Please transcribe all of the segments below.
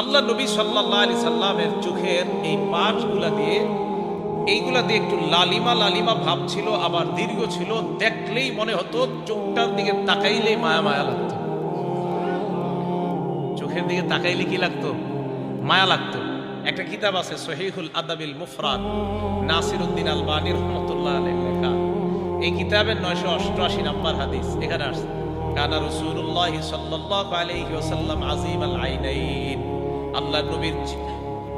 আল্লাহ নবী সাল্লাহ আলি সাল্লামের চোখের এই পাঁচগুলা দিয়ে, এইগুলা দিয়ে একটু লালিমা লালিমা ভাব ছিল, আবার দীর্ঘ ছিল, দেখলেই মনে হতো চোখটার দিকে তাকাইলেই মায়া মায়া লাগতো। চোখের দিকে তাকাইলে কি লাগতো? মায়া লাগতো। একটা কিতাব আছে, সহিহুল আদাবিল মুফরাদ নাসির উদ্দিন আল বানী রহমতুল্লাহ আলের লেখা। এই কিতাবের নয়শো অষ্টআশি নাম্বার হাদিস, এখানে আসছে। কানা রসুল্লাহ আলাইহি ওয়াসাল্লাম আজিম আল আইনাইন। আল্লাহ নবীর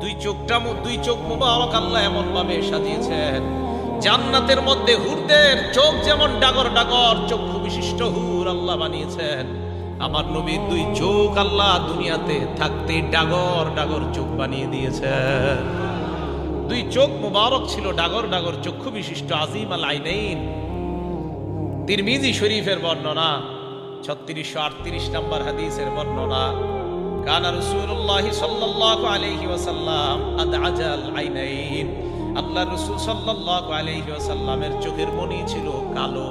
দুই চোখটা দুই চোখ মুবারক আল্লাহ এমন ভাবে সাজিয়েছেন। জান্নাতের মধ্যে হুরদের চোখ যেমন ডাগর ডাগর, চক্ষু বিশিষ্ট হুর আল্লাহ বানিয়েছেন। আমার নবীর দুই চোখ আল্লাহ দুনিয়াতে থাকতে ডাগর ডাগর চোখ বানিয়ে দিয়েছেন। দুই চোখ মুবারক ছিল, ডাগর ডাগর চক্ষু বিশিষ্ট, আজিম আল আইনাইন। তিরমিজি শরীফের বর্ণনা, ছত্রিশশো আটত্রিশ নম্বর হাদিসের বর্ণনা। চোখের মনি ছিল কালো।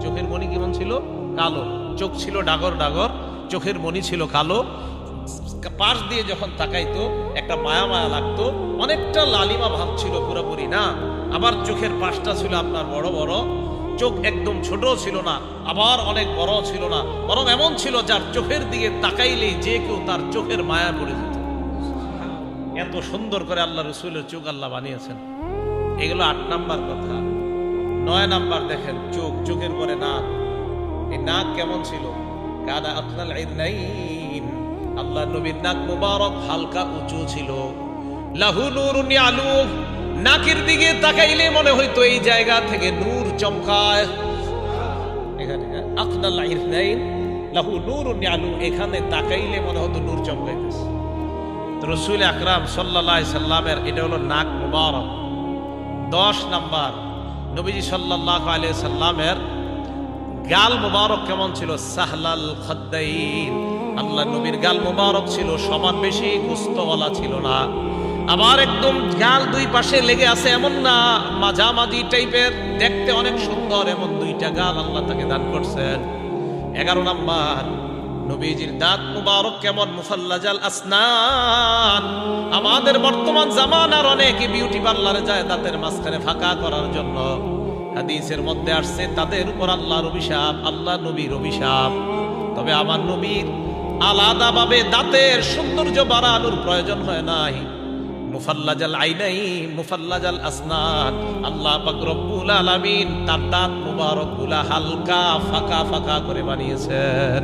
চোখের মনি কেমন ছিল কালো। চোখ ছিল ডাগর ডাগর, চোখের মনি ছিল কালো। পাশ দিয়ে যখন তাকাইতো, একটা মায়া মায়া লাগতো, অনেকটা লালিমা ভাব ছিল পুরোপুরি, না? আবার চোখের পাশটা ছিল আপনার বড় বড় চোখ একদম ছোট ছিল না, আবার অনেক বড় ছিল না, বরং এমন ছিল যার চোখের দিকে তাকাইলেই যে কেউ তার চোখের মায়া পড়ে যেত। এত সুন্দর করে আল্লাহ রসুলের চোখ আল্লাহ বানিয়েছেন। এগুলো আট নাম্বার কথা। নয় নাম্বার দেখেন, চোখ, চোখের পরে নাক। এই নাক কেমন ছিল? কাদা আপনার আল্লাহ নবীর নাক মুবারক হালকা উঁচু ছিল। লাহু নূর আলু নাকের দিকে তাকাইলে মনে হইতো এই জায়গা থেকে নূর চমকায়। এখানে আপনার নাইন লাহু নূর আলু এখানে তাকাইলে মনে হতো নূর চমকাইতেছে তো রসুল আকরাম সাল্লাহ সাল্লামের, এটা হলো নাক মুবারক। দশ নাম্বার, নবীজি সাল্লাহ আলিয়া সাল্লামের গাল মুবারক কেমন ছিল? সাহলাল খদ্দাইন। আল্লাহ নবীর গাল মুবারক ছিল, সমান বেশি, গুস্তওয়ালা ছিল না। আবার একদম গাল দুই পাশে লেগে আছে এমন না, মাঝামাঝি টাইপের, দেখতে অনেক সুন্দর এমন দুইটা গাল আল্লাহ তাকে দান করছেন। এগারো নাম্বার, নবীজির দাঁত মুবারক কেমন মুফাল্লাজাল আসনান। আমাদের বর্তমান জামানার অনেকে বিউটি পার্লারে যায় দাঁতের মাঝখানে ফাঁকা করার জন্য। হাদিসের মধ্যে আসছে, তাদের উপর আল্লাহর অভিশাপ, আল্লাহ নবীর অভিশাপ। তবে আমার নবীর আলাদাভাবে দাঁতের সৌন্দর্য বাড়ানোর প্রয়োজন হয় নাই। মুফাল্লাজাল আইনাই, মুফাল্লাজাল আসনান। আল্লাহ পাক রব্বুল আলামিন তার দাঁত মুবারকগুলা হালকা ফাঁকা ফাঁকা করে বানিয়েছেন।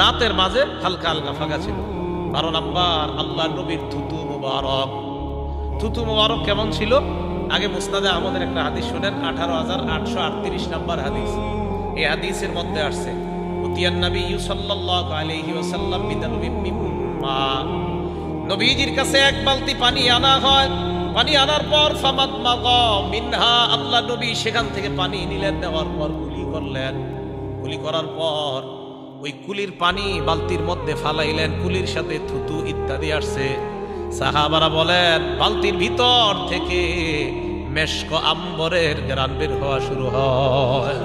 দাঁতের মাঝে হালকা হালকা ফাঁকা ছিল। বারো নাম্বার, আল্লাহ নবীর থুতু মুবারক। থুতু মুবারক কেমন ছিল? আগে মুস্তাদে আমাদের একটা হাদিস শুনেন, আঠারো হাজার আটশো আটত্রিশ নাম্বার হাদিস। এই হাদিসের মধ্যে আসছে, উতিয়ান নবী সাল্লাল্লাহু আলাইহি ওয়াসাল্লাম বিদানুবিম মিম্মা। নবীজির কাছে এক বালতি পানি আনা হয়। পানি আনার পর ফামাত মাগা মিনহা, আল্লাহ নবী সেখান থেকে পানি নিলেন, নেওয়ার পর গুলি করলেন। গুলি করার পর ওই কুলির পানি বালতির মধ্যে ফালাইলেন, কুলির সাথে থুতু ইত্যাদি আসছে। সাহাবারা বলেন, বালতির ভিতর থেকে মেশক আম্বরের গ্রান বের হওয়া শুরু হয়।